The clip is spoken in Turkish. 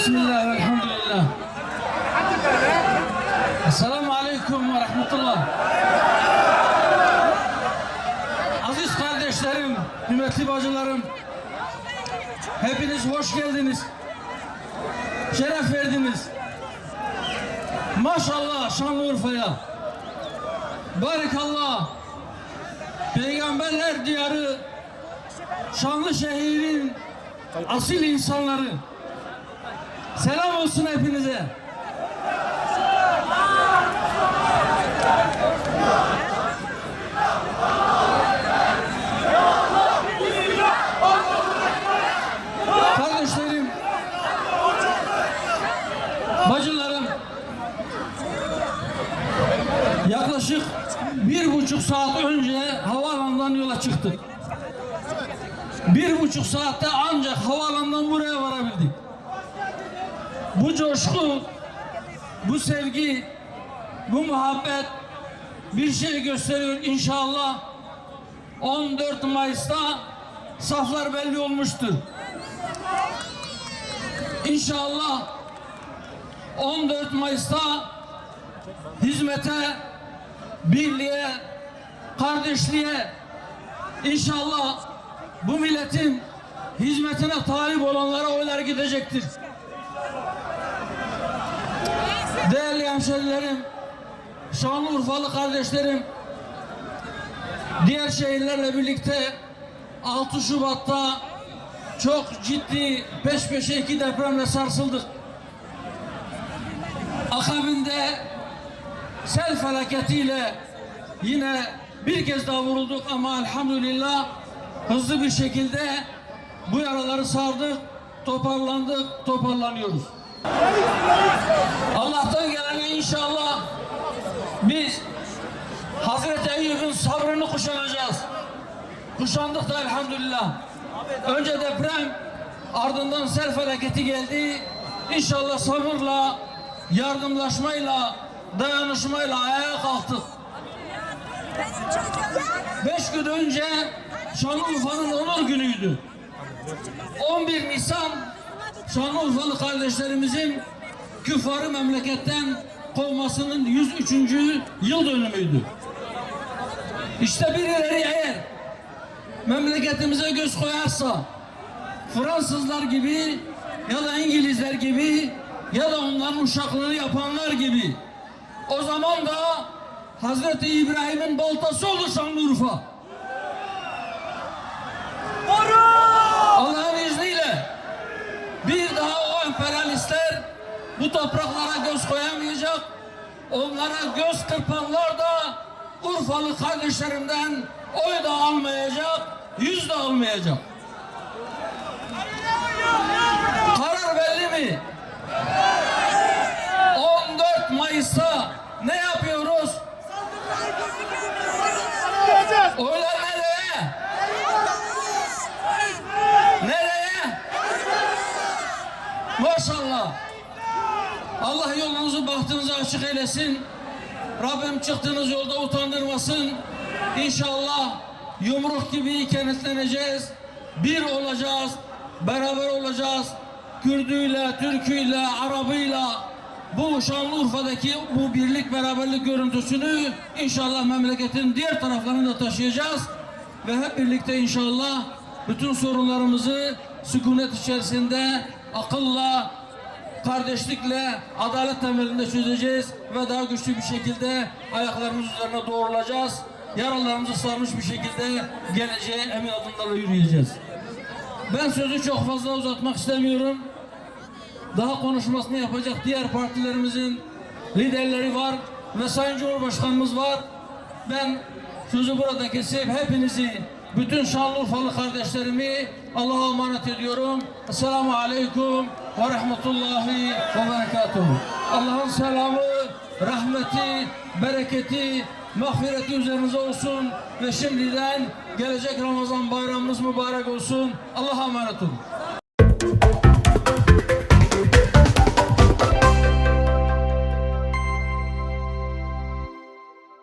Bismillah ve elhamdülillah. Esselamu Aleyküm ve Rahmetullah. Aziz kardeşlerim, kıymetli bacılarım, hepiniz hoş geldiniz. Şeref verdiniz. Maşallah Şanlıurfa'ya. Barikallah. Peygamberler diyarı şanlı şehrin asil insanları. Selam olsun hepinize. Kardeşlerim, bacılarım, yaklaşık bir buçuk saat önce havaalanından yola çıktık. Bir buçuk saatte ancak havaalanından buraya varabildik. Bu coşku, bu sevgi, bu muhabbet bir şey gösteriyor inşallah. 14 Mayıs'ta saflar belli olmuştur. İnşallah 14 Mayıs'ta hizmete, birliğe, kardeşliğe inşallah bu milletin hizmetine talip olanlara oylar gidecektir. Değerli hemşerilerim, Şanlıurfalı kardeşlerim, diğer şehirlerle birlikte 6 Şubat'ta çok ciddi peş peşe iki depremle sarsıldık. Akabinde sel felaketiyle yine bir kez daha vurulduk ama elhamdülillah hızlı bir şekilde bu yaraları sardık, toparlandık, toparlanıyoruz. Allah'tan gelene inşallah biz Hazreti Eyyub'un sabrını kuşanacağız. Kuşandık da elhamdülillah. Önce deprem, ardından sel felaketi geldi. İnşallah sabırla, yardımlaşmayla, dayanışmayla ayağa kalktık. Beş gün önce Şanlıurfa'nın onur günüydü. 11 Nisan Şanlıurfalı kardeşlerimizin küffarı memleketten kovmasının 103. yıl dönümüydü. İşte birileri eğer memleketimize göz koyarsa Fransızlar gibi ya da İngilizler gibi ya da onların uşaklığını yapanlar gibi o zaman da Hazreti İbrahim'in baltası olur Şanlıurfa. Allah'ın izniyle bir daha o emperyalistler bu topraklara göz koyamayacak. Onlara göz kırpanlar da Urfalı kardeşlerimden oy da almayacak, yüz de almayacak. Karar belli mi? 14 Mayıs'ta ne yapıyoruz? Oylar nereye? Nereye? Maşallah. Allah yolunuzu bahtınızı açık eylesin. Rabbim çıktığınız yolda utandırmasın. İnşallah yumruk gibi kenetleneceğiz. Bir olacağız. Beraber olacağız. Kürdüyle, Türküyle, Arabıyla bu Şanlıurfa'daki bu birlik beraberlik görüntüsünü inşallah memleketin diğer taraflarına da taşıyacağız. Ve hep birlikte inşallah bütün sorunlarımızı sükunet içerisinde akılla, kardeşlikle, adalet temelinde çözeceğiz ve daha güçlü bir şekilde ayaklarımız üzerine doğrulacağız. Yaralarımızı sarmış bir şekilde geleceğe emin adımlarla yürüyeceğiz. Ben sözü çok fazla uzatmak istemiyorum. Daha konuşmasını yapacak diğer partilerimizin liderleri var ve Sayın Cumhurbaşkanımız var. Ben sözü burada kesip hepinizi, bütün Şanlıurfalı kardeşlerimi Allah'a emanet ediyorum. Esselamu Aleyküm ve Rahmetullahi ve Berekatuhu. Allah'ın selamı, rahmeti, bereketi, mağfireti üzerinize olsun ve şimdiden gelecek Ramazan bayramımız mübarek olsun. Allah'a emanet olun.